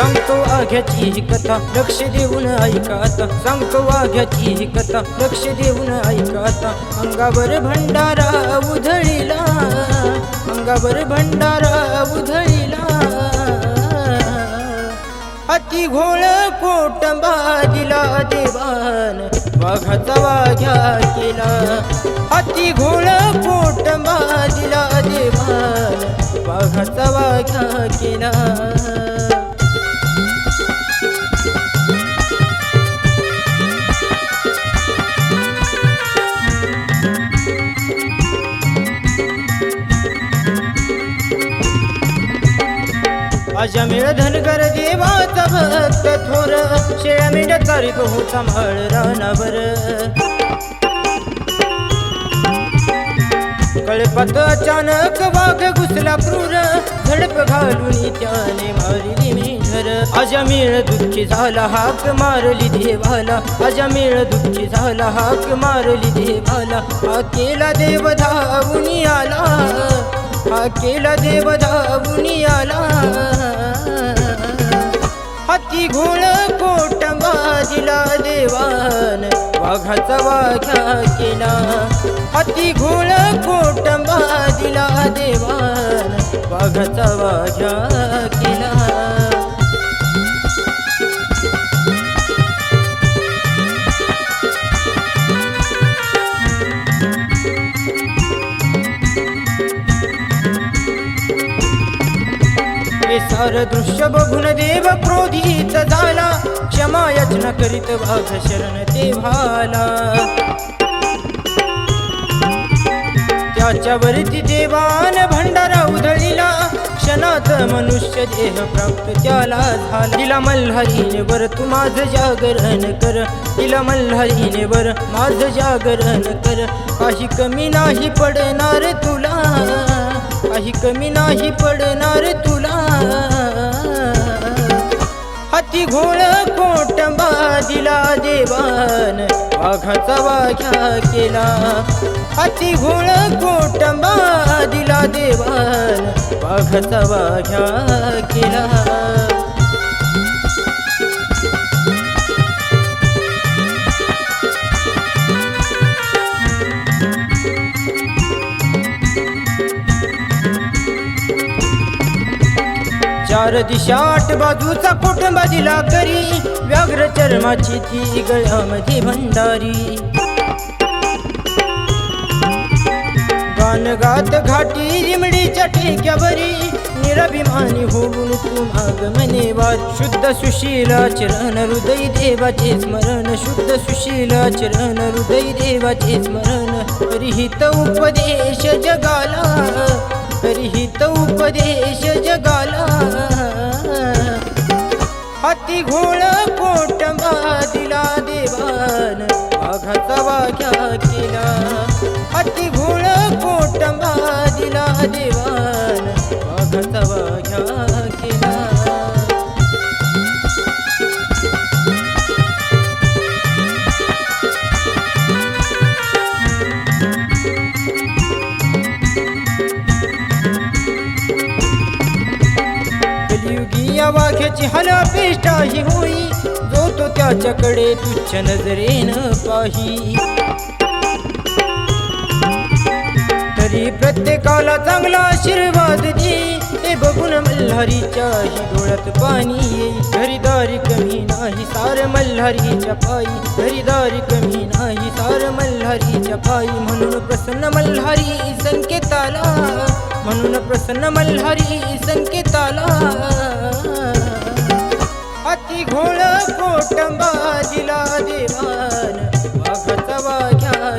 सांगतो आघ्याची ही कथा लक्ष देऊन ऐका आता. सांगतो आघ्याची ही कथा लक्ष देऊन ऐका आता. अंगावर भंडारा उधळीला अंगावर भंडारा उधळीला. अति घोळ कोटंबा दिला देवान वाघाचा वाघ्या केला. अति घोळ कोटंबा दिला देवान वाघाचा वाघ्या केला. अजमेळ धनगर देवाचा भक्त थोर. शेळ्या मेंढ्या चारिक होता माळ रानावर. कळपात अचानक वाघ घुसला क्रूर. झडप घालून त्याने मारली मेंढर. अजमेळ दुःखी झाला हाक मारली देवाला. अजमेळ दुःखी झाला हाक मारली देवाला. हा केला देव धावून आला हा केला देव धावून आला देवान वाघाचा वाघ्या केला अति घोळ खोट दिला देवान वाघाचा वाघ्या विसार दृश्य बघून देव क्रोधित झाला. क्षमा याचना करीत वाघ शरण देवाला त्याच्यावरती देवान भंडारा उधळीला. क्षणात मनुष्य देह प्राप्त त्याला झाला. तिला मल्हारीने वर तू माझ जागरण कर. तिला मल्हारीने वर माझ जागरण कर. काही कमी नाही पडणार तुला. काही कमी नाही पडणार तुला. हाती घोळ कोटंबा दिला देवान वाघाचा वाघ्या केला. हाती घोळ कोटंबा दिला देवान वाघाचा वाघ्या केला. चार दिशा आठ बाजूचा कुटुंबा दिला करी. व्याघ्र चर्माची ती गळ्यामध्ये भंडारी. गान गात घाटी रिमडीच्या ठेक्यावरी. निराभिमानी होऊन तू माग मने वाद शुद्ध सुशील चरण हृदय देवाचे स्मरण. शुद्ध सुशील चरण हृदय देवाचे स्मरण. रिहित उपदेश जगाला. हरिहित उपदेश जगाला. हाती घोळ कोटंबा दिला देवान. वाघाचा वाघ्या केला. हाती घोळ कोटंबा दिला देवा त्या वाघ्याची हलापेष्टा ही होई. जो तो त्याच्याकडे तुच्छ नजरेन पाही. तरी प्रत्येकाला चांगला आशीर्वाद दे. हे बघून मल्हारीच्या डोळ्यात पाणी येई. घरीदारी कमी नाही सार मल्हारीच्या पायी. घरीदारी कमी नाही सार मल्हारीच्या पायी. म्हणून प्रसन्न मल्हारी संकेताला. म्हणून प्रसन्न मल्हारी संकेताला. अति घोळ कोटंबा दिला देवान. वाघाचा वाघ्या